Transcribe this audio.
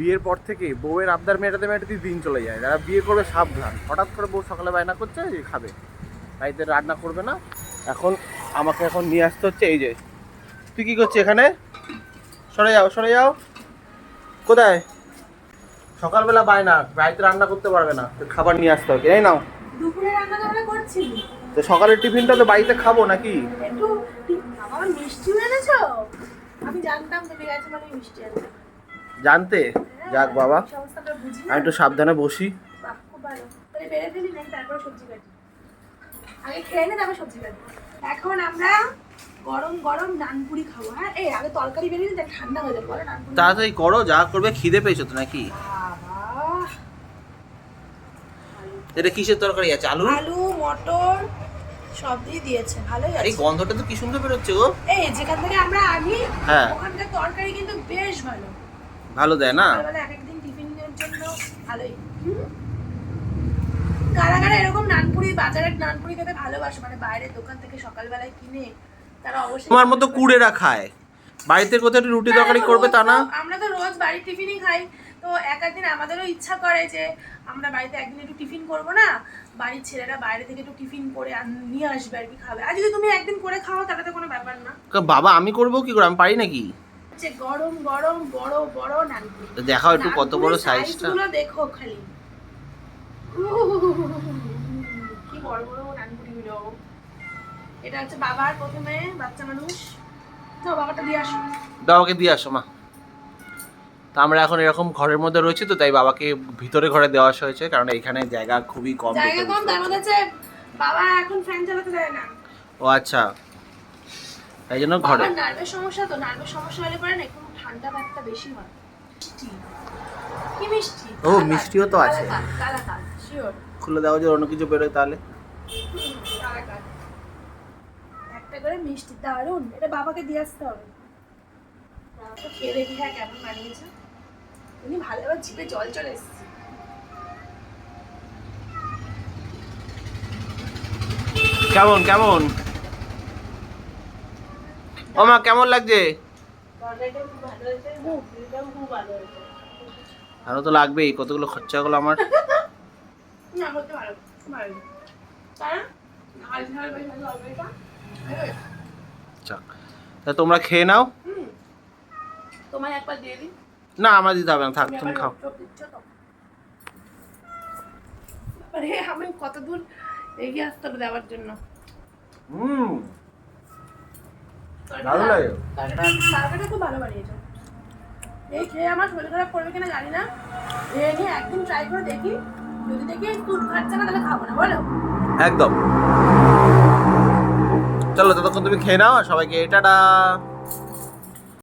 বিয়ের পর থেকে বউয়ের আবদার মেটাতে মেটাতে দিন চলে যায়। যারা বিয়ে করবে সাবধান। হঠাৎ করে বউ সকালে বায়না করছে যে খাবে। বাড়িতে রান্না করবে না। এখন আমাকে এখন নিয়ে আসতে হচ্ছে এই যে। তুই কি করছিস এখানে? সরে যাও সরে যাও। কোথায়? সকালবেলা বায়না বাড়িতে রান্না করতে পারবে না। তো খাবার নিয়ে আসতে হবে এই নাও। দুপুরে রান্না আমরা করছি তো সকালের টিফিনটা তো বাড়িতে খাব নাকি? একটু মিষ্টি এনেছো? আমি জানতাম তুমি গেছো মানে মিষ্টি আনবে জানতে? যাক বাবা আমি একটু সাবধানে বসি। বাহ, খুব ভালো তাহলে বেড়ে ফেলি নাকি তারপর সবজি কাটি আগে খেয়ে নে তারপর সবজি কাটি এখন আমরা গরম গরম নানপুরি খাব হ্যাঁ? এই আগে তরকারি বেরিয়ে দেখ ঠান্ডা হয়ে যাবে। বলো নানপুরি। তাড়াতাড়ি করো যা করবে খিদে পেয়েছ তো নাকি? এটা কিসের তরকারি আছে আলু আলু মটর সব দিয়ে দিয়েছে ভালোই আরে আছে গন্ধটা তো কি সুন্দর বেরোচ্ছে গো। এই যেখান থেকে আমরা আনি হ্যাঁ। ওখানকার তরকারি কিন্তু বেশ ভালো। ভালো দেয় না সকালবেলা এক একদিন টিফিনের জন্য ভালোই। কারা কারা এরকম নানপুরি বাজারের নানপুরি খেতে ভালোবাসে মানে বাইরের দোকান থেকে সকালবেলায় কিনে তারা অবশ্যই তোমার মতো কুড়েরা খায়। বাড়িতে কোথাও রুটি তরকারি করবে তা না? আমরা তো রোজ বাড়ির টিফিনই খাই। তো এক একদিন আমাদেরও ইচ্ছা করে যে আমরা বাড়িতে একদিন একটু টিফিন করব না? বাড়ির ছেলেরা বাইরে থেকে একটু টিফিন করে নিয়ে আসবে আর কি খাবে। আর যদি তুমি একদিন করে খাও তাহলে তো কোনো ব্যাপার না। বাবা আমি করব কি করে? আমি পারি নাকি? যে গরম গরম বড় বড় নানপুরি তো দেখাও একটু কত বড় সাইজটা গুলো দেখো খালি। কি বড় বড় নানপুরি গুলো এটা হচ্ছে বাবার প্রথমে বাচ্চা মানুষ। তো বাবাটা দিয়ে আসো। বাবাকে দিয়ে আসো মা। তো আমরা এখন এরকম ঘরের মধ্যে রয়েছি তো তাই বাবাকে ভিতরে ঘরে দেওয়া আসা হয়েছে কারণ এখানে জায়গা খুবই কম জায়গা কম তার মধ্যে বাবা এখন ফ্যান চালাতে দেয় না। ও আচ্ছা। তাই জন্য ঘরে। নার্ভের সমস্যা তো নার্ভের সমস্যা হলে পরে না একটু ঠান্ডা ভাতটা বেশি হয়। মিষ্টি? কি মিষ্টি? ও, মিষ্টিও তো আছে। খুলে দেওয়া যে অন্য কিছু বেরোয় তাহলে। একটা করে মিষ্টি দারুণ এটা বাবাকে দিয়ে আসতে হবে। তো খেয়ে দেখি হ্যাঁ কেমন বানিয়েছে। উনি ভালো জিভে জল চলে এসেছে। কেমন কেমন? ও মা কেমন লাগছে? আরও তো লাগবেই কতগুলো খরচা হলো আমার। তা তোমরা খেয়ে নাও। না আমার দিতে হবে না থাক তুমি খাও। আমি কত দূর এগিয়ে আসতে হবে দেওয়ার জন্য। হুম। ভালো লাগে। তরকারিটা খুব ভালো বানিয়েছো। এই খেয়ে আমার শরীর খারাপ করবে কিনা জানি না। খেয়ে নিয়ে একদিন ট্রাই করে দেখি। যদি দেখি দুধ খাচ্ছে না তাহলে খাব না বলো। একদম। চলো ততক্ষণ তুমি খেয়ে নাও সবাইকে টাটা।